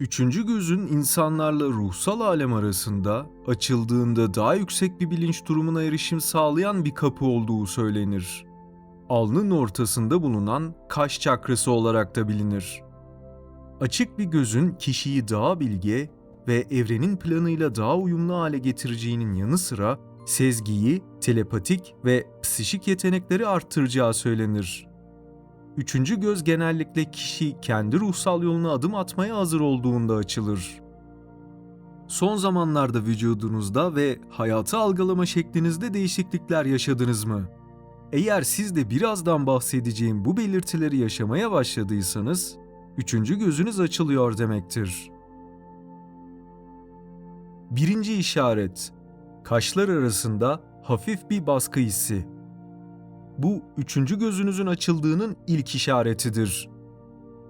Üçüncü gözün insanlarla ruhsal alem arasında açıldığında daha yüksek bir bilinç durumuna erişim sağlayan bir kapı olduğu söylenir. Alnın ortasında bulunan kaş çakrası olarak da bilinir. Açık bir gözün kişiyi daha bilge ve evrenin planıyla daha uyumlu hale getireceğinin yanı sıra sezgiyi, telepatik ve psişik yetenekleri arttıracağı söylenir. Üçüncü göz genellikle kişi kendi ruhsal yoluna adım atmaya hazır olduğunda açılır. Son zamanlarda vücudunuzda ve hayatı algılama şeklinizde değişiklikler yaşadınız mı? Eğer siz de birazdan bahsedeceğim bu belirtileri yaşamaya başladıysanız, üçüncü gözünüz açılıyor demektir. Birinci işaret, kaşlar arasında hafif bir baskı hissi. Bu üçüncü gözünüzün açıldığının ilk işaretidir.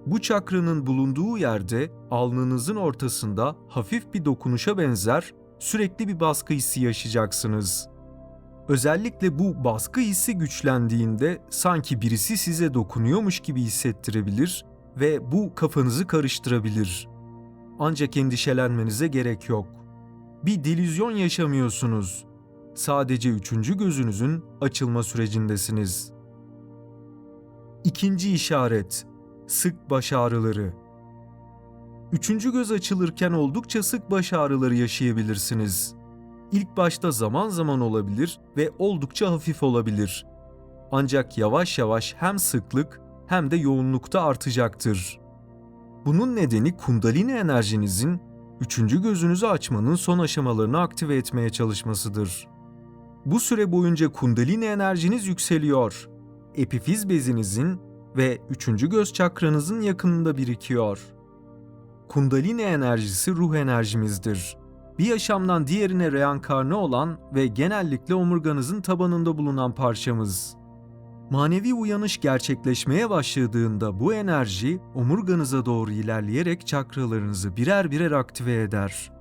Bu çakranın bulunduğu yerde alnınızın ortasında hafif bir dokunuşa benzer sürekli bir baskı hissi yaşayacaksınız. Özellikle bu baskı hissi güçlendiğinde sanki birisi size dokunuyormuş gibi hissettirebilir ve bu kafanızı karıştırabilir. Ancak endişelenmenize gerek yok. Bir delüzyon yaşamıyorsunuz sadece üçüncü gözünüzün açılma sürecindesiniz. İkinci işaret, sık baş ağrıları. Üçüncü göz açılırken oldukça sık baş ağrıları yaşayabilirsiniz. İlk başta zaman zaman olabilir ve oldukça hafif olabilir. Ancak yavaş yavaş hem sıklık hem de yoğunlukta artacaktır. Bunun nedeni kundalini enerjinizin üçüncü gözünüzü açmanın son aşamalarını aktive etmeye çalışmasıdır. Bu süre boyunca kundalini enerjiniz yükseliyor. Epifiz bezinizin ve üçüncü göz çakranızın yakınında birikiyor. Kundalini enerjisi ruh enerjimizdir. Bir yaşamdan diğerine reenkarne olan ve genellikle omurganızın tabanında bulunan parçamız. Manevi uyanış gerçekleşmeye başladığında bu enerji omurganıza doğru ilerleyerek çakralarınızı birer birer aktive eder.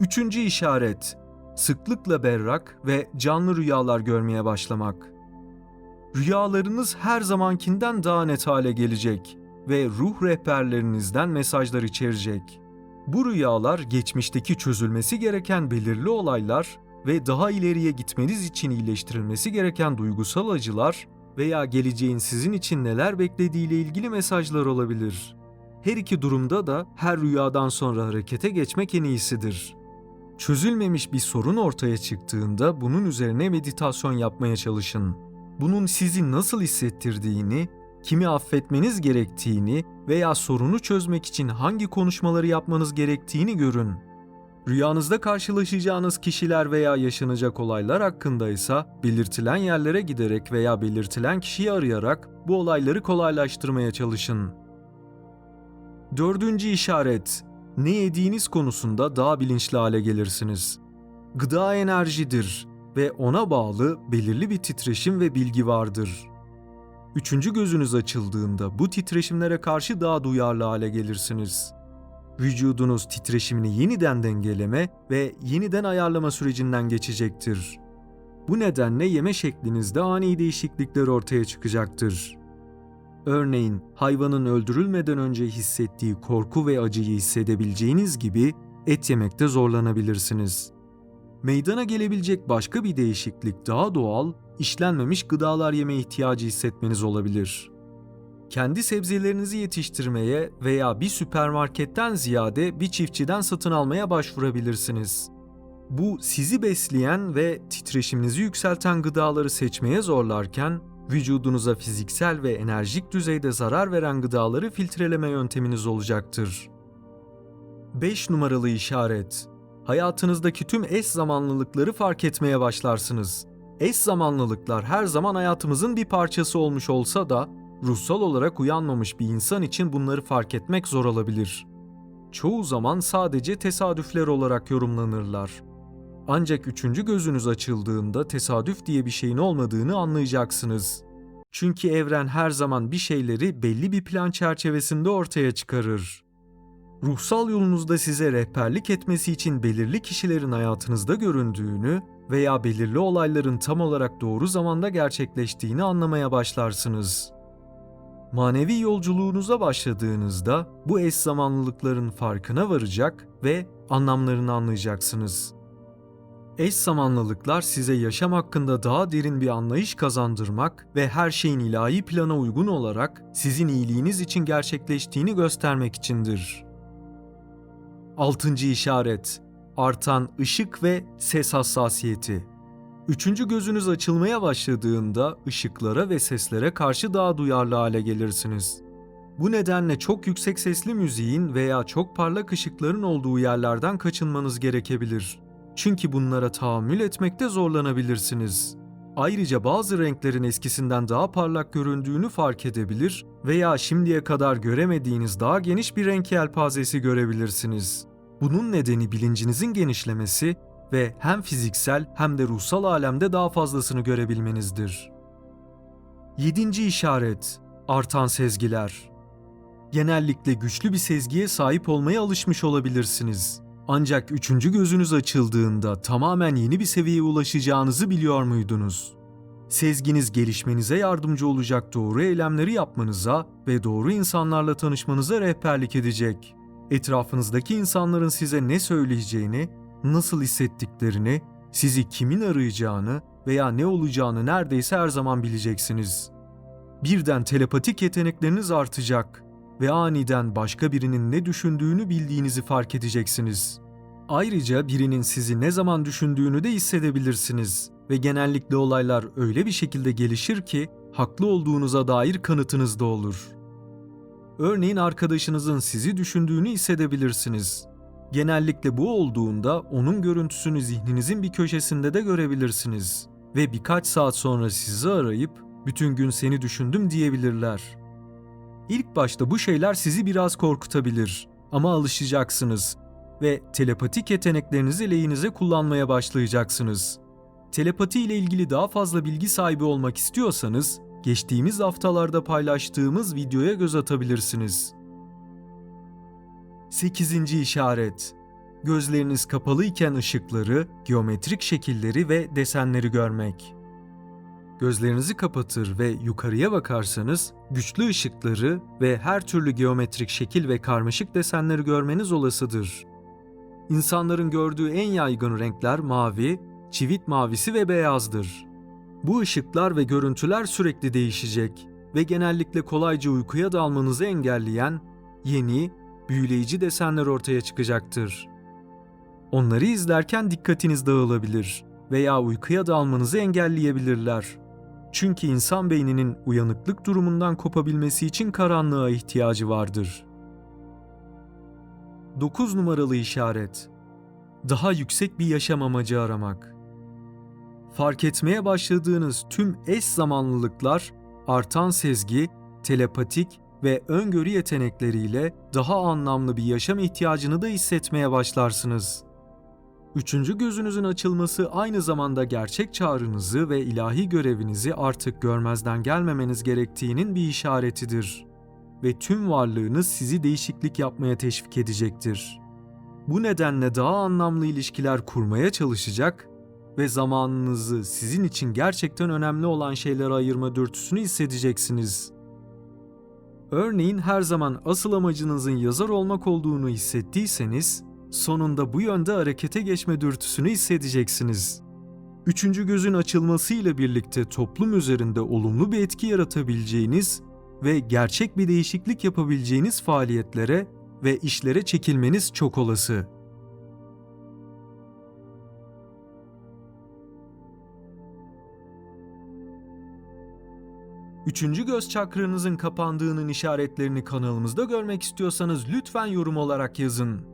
Üçüncü işaret, sıklıkla berrak ve canlı rüyalar görmeye başlamak. Rüyalarınız her zamankinden daha net hale gelecek ve ruh rehberlerinizden mesajlar içerecek. Bu rüyalar geçmişteki çözülmesi gereken belirli olaylar ve daha ileriye gitmeniz için iyileştirilmesi gereken duygusal acılar veya geleceğin sizin için neler beklediğiyle ilgili mesajlar olabilir. Her iki durumda da her rüyadan sonra harekete geçmek en iyisidir. Çözülmemiş bir sorun ortaya çıktığında bunun üzerine meditasyon yapmaya çalışın. Bunun sizi nasıl hissettirdiğini, kimi affetmeniz gerektiğini veya sorunu çözmek için hangi konuşmaları yapmanız gerektiğini görün. Rüyanızda karşılaşacağınız kişiler veya yaşanacak olaylar hakkında ise belirtilen yerlere giderek veya belirtilen kişiyi arayarak bu olayları kolaylaştırmaya çalışın. Dördüncü işaret ne yediğiniz konusunda daha bilinçli hale gelirsiniz. Gıda enerjidir ve ona bağlı belirli bir titreşim ve bilgi vardır. Üçüncü gözünüz açıldığında bu titreşimlere karşı daha duyarlı hale gelirsiniz. Vücudunuz titreşimini yeniden dengeleme ve yeniden ayarlama sürecinden geçecektir. Bu nedenle yeme şeklinizde ani değişiklikler ortaya çıkacaktır. Örneğin hayvanın öldürülmeden önce hissettiği korku ve acıyı hissedebileceğiniz gibi et yemekte zorlanabilirsiniz. Meydana gelebilecek başka bir değişiklik daha doğal, işlenmemiş gıdalar yeme ihtiyacı hissetmeniz olabilir. Kendi sebzelerinizi yetiştirmeye veya bir süpermarketten ziyade bir çiftçiden satın almaya başvurabilirsiniz. Bu sizi besleyen ve titreşiminizi yükselten gıdaları seçmeye zorlarken vücudunuza fiziksel ve enerjik düzeyde zarar veren gıdaları filtreleme yönteminiz olacaktır. 5 numaralı işaret. Hayatınızdaki tüm eş zamanlılıkları fark etmeye başlarsınız. Eş zamanlılıklar her zaman hayatımızın bir parçası olmuş olsa da ruhsal olarak uyanmamış bir insan için bunları fark etmek zor olabilir. Çoğu zaman sadece tesadüfler olarak yorumlanırlar. Ancak üçüncü gözünüz açıldığında tesadüf diye bir şeyin olmadığını anlayacaksınız. Çünkü evren her zaman bir şeyleri belli bir plan çerçevesinde ortaya çıkarır. Ruhsal yolunuzda size rehberlik etmesi için belirli kişilerin hayatınızda göründüğünü veya belirli olayların tam olarak doğru zamanda gerçekleştiğini anlamaya başlarsınız. Manevi yolculuğunuza başladığınızda bu eş zamanlılıkların farkına varacak ve anlamlarını anlayacaksınız. Eş zamanlılıklar size yaşam hakkında daha derin bir anlayış kazandırmak ve her şeyin ilahi plana uygun olarak sizin iyiliğiniz için gerçekleştiğini göstermek içindir. Altıncı işaret Artan ışık ve ses hassasiyeti Üçüncü gözünüz açılmaya başladığında ışıklara ve seslere karşı daha duyarlı hale gelirsiniz. Bu nedenle çok yüksek sesli müziğin veya çok parlak ışıkların olduğu yerlerden kaçınmanız gerekebilir. Çünkü bunlara tahammül etmekte zorlanabilirsiniz. Ayrıca bazı renklerin eskisinden daha parlak göründüğünü fark edebilir veya şimdiye kadar göremediğiniz daha geniş bir renk yelpazesi görebilirsiniz. Bunun nedeni bilincinizin genişlemesi ve hem fiziksel hem de ruhsal alemde daha fazlasını görebilmenizdir. 7. işaret Artan sezgiler Genellikle güçlü bir sezgiye sahip olmaya alışmış olabilirsiniz. Ancak üçüncü gözünüz açıldığında tamamen yeni bir seviyeye ulaşacağınızı biliyor muydunuz? Sezginiz gelişmenize yardımcı olacak doğru eylemleri yapmanıza ve doğru insanlarla tanışmanıza rehberlik edecek. Etrafınızdaki insanların size ne söyleyeceğini, nasıl hissettiklerini, sizi kimin arayacağını veya ne olacağını neredeyse her zaman bileceksiniz. Birden telepatik yetenekleriniz artacak ve aniden başka birinin ne düşündüğünü bildiğinizi fark edeceksiniz. Ayrıca birinin sizi ne zaman düşündüğünü de hissedebilirsiniz ve genellikle olaylar öyle bir şekilde gelişir ki haklı olduğunuza dair kanıtınız da olur. Örneğin arkadaşınızın sizi düşündüğünü hissedebilirsiniz. Genellikle bu olduğunda onun görüntüsünü zihninizin bir köşesinde de görebilirsiniz ve birkaç saat sonra sizi arayıp bütün gün seni düşündüm diyebilirler. İlk başta bu şeyler sizi biraz korkutabilir ama alışacaksınız ve telepatik yeteneklerinizi lehinize kullanmaya başlayacaksınız. Telepati ile ilgili daha fazla bilgi sahibi olmak istiyorsanız geçtiğimiz haftalarda paylaştığımız videoya göz atabilirsiniz. 8. işaret Gözleriniz kapalı iken ışıkları, geometrik şekilleri ve desenleri görmek. Gözlerinizi kapatır ve yukarıya bakarsanız güçlü ışıkları ve her türlü geometrik şekil ve karmaşık desenleri görmeniz olasıdır. İnsanların gördüğü en yaygın renkler mavi, çivit mavisi ve beyazdır. Bu ışıklar ve görüntüler sürekli değişecek ve genellikle kolayca uykuya dalmanızı engelleyen yeni, büyüleyici desenler ortaya çıkacaktır. Onları izlerken dikkatiniz dağılabilir veya uykuya dalmanızı engelleyebilirler. Çünkü insan beyninin uyanıklık durumundan kopabilmesi için karanlığa ihtiyacı vardır. 9 numaralı işaret. Daha yüksek bir yaşam amacı aramak. Fark etmeye başladığınız tüm eş zamanlılıklar, artan sezgi, telepatik ve öngörü yetenekleriyle daha anlamlı bir yaşam ihtiyacını da hissetmeye başlarsınız. Üçüncü gözünüzün açılması aynı zamanda gerçek çağrınızı ve ilahi görevinizi artık görmezden gelmemeniz gerektiğinin bir işaretidir. Ve tüm varlığınız sizi değişiklik yapmaya teşvik edecektir. Bu nedenle daha anlamlı ilişkiler kurmaya çalışacak ve zamanınızı sizin için gerçekten önemli olan şeylere ayırma dürtüsünü hissedeceksiniz. Örneğin her zaman asıl amacınızın yazar olmak olduğunu hissettiyseniz, sonunda bu yönde harekete geçme dürtüsünü hissedeceksiniz. Üçüncü gözün açılmasıyla birlikte toplum üzerinde olumlu bir etki yaratabileceğiniz ve gerçek bir değişiklik yapabileceğiniz faaliyetlere ve işlere çekilmeniz çok olası. Üçüncü göz çakranızın kapandığının işaretlerini kanalımızda görmek istiyorsanız lütfen yorum olarak yazın.